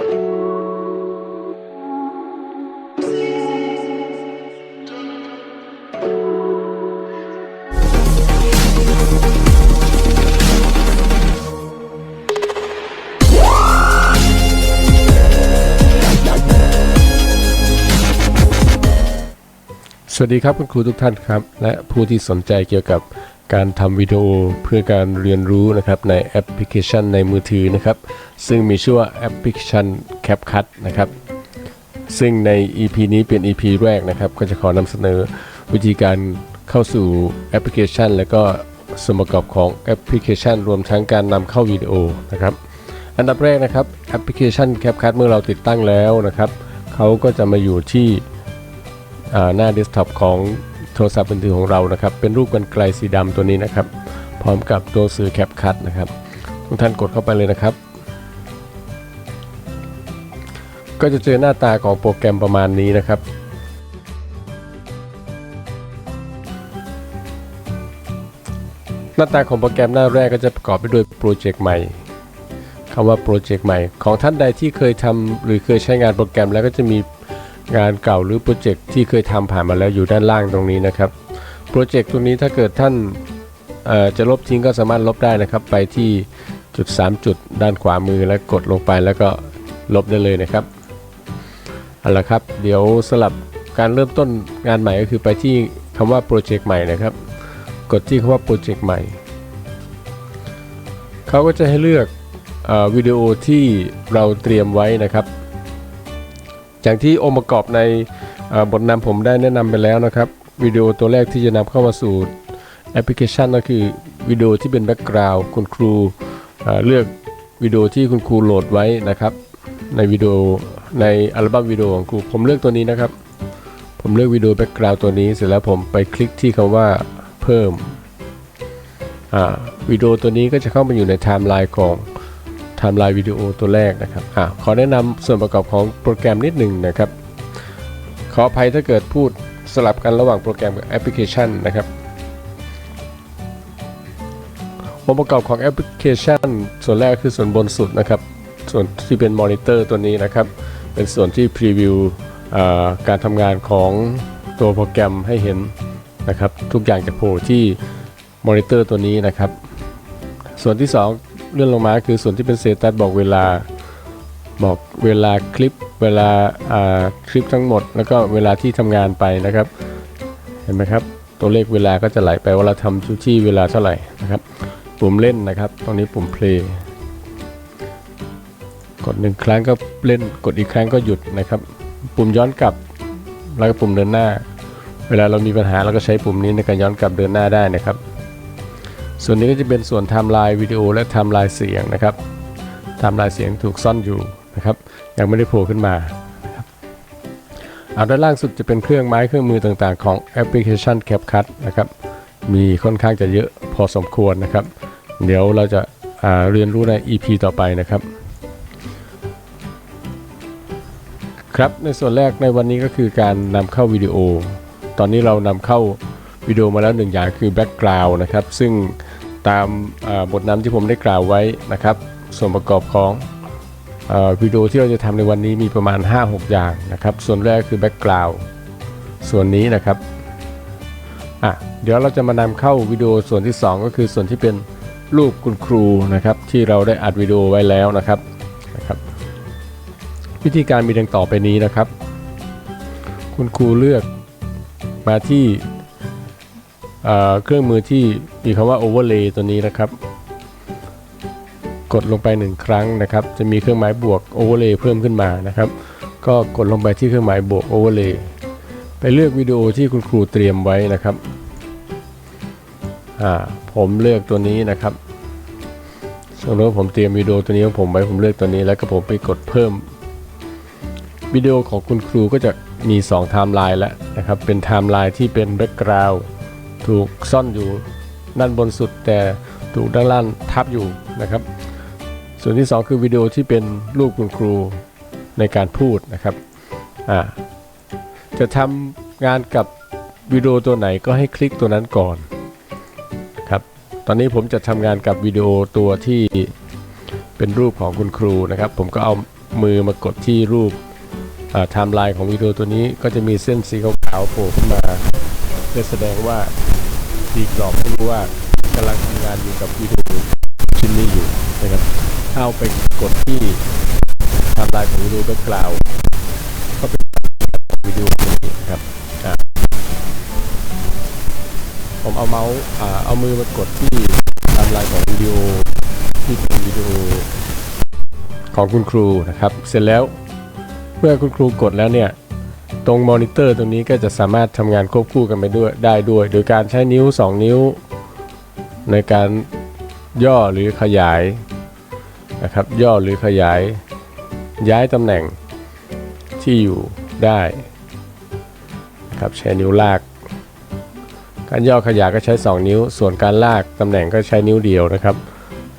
สวัสดีครับคุณครูทุกท่านครับ และผู้ที่สนใจเกี่ยวกับ การทำวิดีโอเพื่อการเรียนรู้นะครับในแอปพลิเคชันในมือถือนะครับ ซึ่งมีชื่อว่าแอปพลิเคชัน CapCut นะครับ ซึ่งใน EP นี้เป็น EP แรกนะครับ ก็จะขอนำเสนอวิธีการเข้าสู่แอปพลิเคชัน และก็ส่วนประกอบของแอปพลิเคชัน รวมทั้งการนำเข้าวิดีโอนะครับ อันดับแรกนะครับแอปพลิเคชัน CapCut เมื่อเราติดตั้งแล้วนะครับเขาก็จะมาอยู่ที่หน้าเดสก์ท็อปของ โทรศัพท์มือถือของเรานะครับ เป็นรูปกันไกลสีดำตัวนี้นะครับ พร้อมกับตัวสื่อแคปคัทนะครับ ทุกท่านกดเข้าไปเลยนะครับ ก็จะเจอหน้าตาของโปรแกรมประมาณนี้นะครับหน้าตาของโปรแกรมหน้าแรกก็จะประกอบไปด้วยโปรเจกต์ใหม่คำว่าโปรเจกต์ใหม่ ของท่านใดที่เคยทำหรือเคยใช้งานโปรแกรมแล้วก็จะมี งานเก่าหรือโปรเจกต์ที่เคยทำผ่านมาแล้วอยู่ด้านล่างตรงนี้นะครับโปรเจกต์ตรงนี้ถ้าเกิดท่านจะลบทิ้งก็สามารถลบได้นะครับ ไปที่จุด 3 จุดด้านขวามือแล้วกดลงไปแล้วก็ลบได้เลยนะครับเอาละครับเดี๋ยวสลับการเริ่มต้นงานใหม่ก็คือไปที่คำว่าโปรเจกต์ใหม่นะครับ กดที่คำว่าโปรเจกต์ใหม่เขาก็จะให้เลือกอวิดีโอที่เราเตรียมไว้นะครับ อย่างที่องค์ประกอบในบทนำผมได้แนะนำไปแล้วนะครับวิดีโอตัวแรกที่จะนำเข้ามาสู่แอปพลิเคชันก็คือวิดีโอที่เป็นแบ็กกราวด์คุณครูเลือกวิดีโอที่คุณครูโหลดไว้นะครับในวิดีโอในอัลบั้มวิดีโอของครูผมเลือกตัวนี้นะครับ ผมเลือกวิดีโอแบ็กกราวด์ตัวนี้เสร็จแล้วผมไปคลิกที่คำว่าเพิ่มวิดีโอตัวนี้ก็จะเข้ามาอยู่ในไทม์ไลน์ของ ไทม์ไลน์วิดีโอตัวแรกนะครับอขอแนะนำส่วนประกอบของโปรแกรมนิดหนึ่งนะครับ ขออภัยถ้าเกิดพูดสลับกันระหว่างโปรแกรมกับแอปพลิเคชันนะครับองค์ประกอบของแอปพลิเคชัน ส่วนแรกคือส่วนบนสุดนะครับ ส่วนที่เป็นมอนิเตอร์ตัวนี้นะครับ เป็นส่วนที่พรีวิวการทำงานของตัวโปรแกรมให้เห็นนะครับ ทุกอย่างจะโผล่ที่มอนิเตอร์ตัวนี้นะครับ ส่วนที่ 2 เลื่อนลงมาคือส่วนที่เป็นเซตัสบอกเวลา บอกเวลาคลิปเวลาคลิปทั้งหมด แล้วก็เวลาที่ทำงานไปนะครับ เห็นไหมครับ ตัวเลขเวลาก็จะไหลไปว่าเราทำชุที่เวลาเท่าไหร่นะครับปุ่มเล่นนะครับตรงนี้ปุ่ม play กดหนึ่งครั้งก็เล่นกดอีกครั้งก็หยุดนะครับ ปุ่มย้อนกลับแล้วก็ปุ่มเดินหน้า เวลาเรามีปัญหาเราก็ใช้ปุ่มนี้ในการย้อนกลับเดินหน้าได้นะครับ ส่วนนี้ก็จะเป็นส่วนไทม์ไลน์วิดีโอและไทม์ไลน์เสียงนะครับไทม์ไลน์เสียงถูกซ่อนอยู่นะครับ ยังไม่ได้โผล่ขึ้นมาเอาด้านล่างสุดจะเป็นเครื่องไม้เครื่องมือต่างๆ ของแอปพลิเคชัน CapCut นะครับ มีค่อนข้างจะเยอะพอสมควรนะครับ เดี๋ยวเราจะอ่าเรียนรู้ใน EP ต่อไปนะครับ ครับในส่วนแรกในวันนี้ก็คือการนำเข้าวิดีโอ ตอนนี้เรานำเข้าวิดีโอมาแล้วหนึ่งอย่างคือ Background นะครับ ซึ่ง ตามบทนำที่ผมได้กล่าวไว้นะครับ ส่วนประกอบของวิดีโอที่เราจะทำในวันนี้มีประมาณ 5-6 อย่างนะครับ ส่วนแรกคือ Background ส่วนนี้นะครับอะเดี๋ยวเราจะมานำเข้าวิดีโอส่วนที่ 2 ก็คือส่วนที่เป็นรูปคุณครูนะครับ ที่เราได้อัดวิดีโอไว้แล้วนะครับนะครับ วิธีการมีดังต่อไปนี้นะครับ คุณครูเลือกมาที่ เครื่องมือที่มีคำว่า overlay ตัวนี้นะครับ กดลงไปหนึ่งครั้งนะครับ จะมีเครื่องหมายบวก overlay เพิ่มขึ้นมานะครับ ก็กดลงไปที่เครื่องหมายบวก overlay ไปเลือกวิดีโอที่คุณครูเตรียมไว้นะครับผมเลือกตัวนี้นะครับสมมติว่าผมเตรียมวิดีโอตัวนี้ของผมไว้ผมเลือกตัวนี้แล้วก็ผมไปกดเพิ่มวิดีโอของคุณครูก็จะมี2ไทม์ไลน์แล้วนะครับ เป็นไทม์ไลน์ที่เป็นแบ็กกราวด์ ถูกซ่อนอยู่ด้านบนสุด แต่ถูกด้านล่างทับอยู่นะครับ ส่วนที่ 2 คือวิดีโอที่เป็นรูปคุณครูในการพูดนะครับจะทำงานกับวิดีโอตัวไหนก็ให้คลิกตัวนั้นก่อนครับตอนนี้ผมจะทำงานกับวิดีโอตัวที่เป็นรูปของคุณครูนะครับ ผมก็เอามือมากดที่รูปไทม์ไลน์ของวิดีโอตัวนี้ก็จะมีเส้นสีขาวๆโผล่ขึ้นมาเพื่อแสดงว่า ตีกรอบให้รู้ว่ากำลังทำงานอยู่กับวิดีโอชิ้นนี้อยู่นะครับถ้าเอาไปกดที่ทม์ไลน์ของวิดีโอแบ็กกราวก็เป็นวิดีโอนี้ครับผมเอาเมาส์เอามือมากดที่ทม์ไลน์ของวิดีโอที่เป็นวิดีโอของคุณครูนะครับ เสร็จแล้วเมื่อคุณครูกดแล้วเนี่ย ตรงมอนิเตอร์ตรงนี้ก็จะสามารถทำงานควบคู่กันไปด้วยได้ด้วย โดยการใช้นิ้ว 2 นิ้ว ในการย่อหรือขยายนะครับ ย่อหรือขยาย ย้ายตำแหน่งที่อยู่ได้นะครับใช้นิ้วลาก การย่อขยายก็ใช้ 2 นิ้ว ส่วนการลากตำแหน่งก็ใช้นิ้วเดียวนะครับ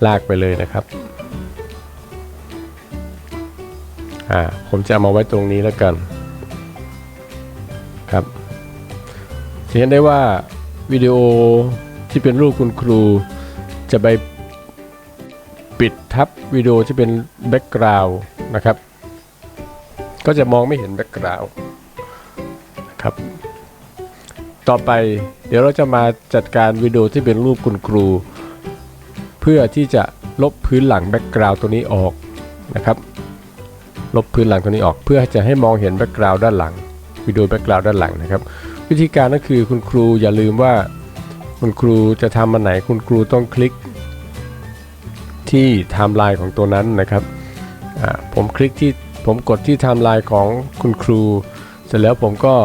ลากไปเลยนะครับอ่าผมจะเอามาไว้ตรงนี้แล้วกัน ครับจะเห็นได้ว่าวิดีโอที่เป็นรูปคุณครู จะไปปิดทับวิดีโอที่เป็นแบ็กกราวน์นะครับ ก็จะมองไม่เห็นแบ็กกราวน์ครับ ต่อไปเดี๋ยวเราจะมาจัดการวิดีโอที่เป็นรูปคุณครู เพื่อที่จะลบพื้นหลังแบ็กกราวน์ตัวนี้ออกนะครับ ลบพื้นหลังตัวนี้ออกเพื่อจะให้มองเห็นแบ็กกราวด์ด้านหลัง วิดีโอแบ็กกราวด์ด้านหลังนะครับ วิธีการก็คือคุณครูอย่าลืมว่าคุณครูจะทำมันไหนคุณครูต้องคลิก ที่ไทม์ไลน์ของตัวนั้นนะครับผมคลิกที่ผมกดที่ไทม์ไลน์ของคุณครู เสร็จแล้วผมก็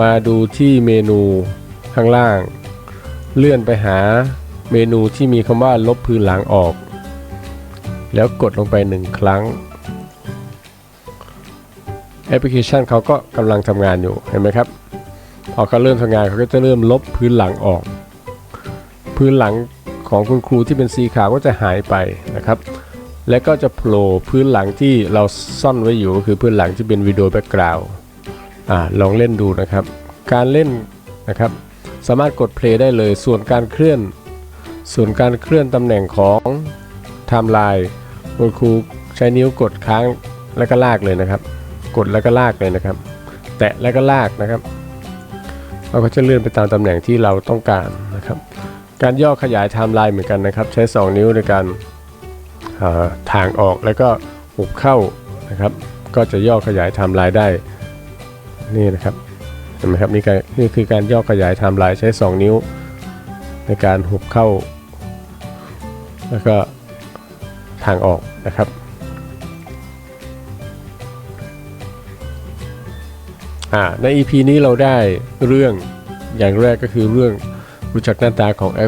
มาดูที่เมนูข้างล่าง เลื่อนไปหาเมนูที่มีคำว่าลบพื้นหลังออก แล้วกดลงไปหนึ่งครั้ง แอปพลิเคชันเขาก็กำลังทำงานอยู่เห็นไหมครับ พอเขาเริ่มทำงานเขาก็จะเริ่มลบพื้นหลังออก พื้นหลังของคุณครูที่เป็นสีขาวก็จะหายไปนะครับ และก็จะโผล่พื้นหลังที่เราซ่อนไว้อยู่ก็คือพื้นหลังที่เป็นวิดีโอแบ็กกราวด์ลองเล่นดูนะครับ การเล่นนะครับสามารถกดเพลย์ได้เลยส่วนการเคลื่อน ส่วนการเคลื่อนตำแหน่งของไทม์ไลน์คุณครูใช้นิ้วกดค้างแล้วก็ลากเลยนะครับ กดแล้วก็ลากเลยนะครับ แตะแล้วก็ลากนะครับ เราก็จะเลื่อนไปตามตำแหน่งที่เราต้องการนะครับ การย่อขยายไทม์ไลน์เหมือนกันนะครับ ใช้ 2 นิ้วในการทางออกแล้วก็หุบเข้านะครับ ก็จะย่อขยายไทม์ไลน์ได้นี่นะครับเห็นไหมครับนี่การนี่คือการย่อขยายไทม์ไลน์ใช้ 2 นิ้ว ในการหุบเข้า แล้วก็ทางออกนะครับ อ่าใน EP นี้เราได้เรื่องอย่างแรกก็คือเรื่องรู้จักหน้าตาของแอ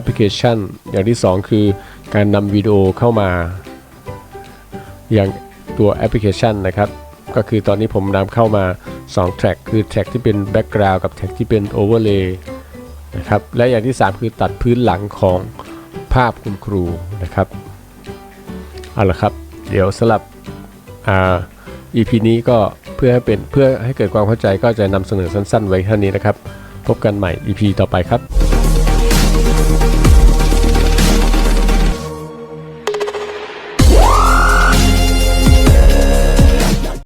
ปพลิเคชัน อย่างที่ 2 คือการนำวิดีโอเข้ามา อย่างตัวแอปพลิเคชันนะครับ ก็คือตอนนี้ผมนำเข้ามา 2 แทร็กคือแทร็กที่เป็นแบ็กกราวด์กับแทร็กที่เป็นโอเวอร์เลย์นะครับ และอย่างที่ 3 คือตัดพื้นหลังของภาพคุณครูนะครับ เอาละครับ เดี๋ยวสลับอ่า EP นี้ก็ พื่อให้เป็นเพื่อให้เกิดความเข้าใจก็จะนำเสนอสั้นๆ ไว้เท่านี้นะครับ พบกันใหม่ EP ต่อไปครับ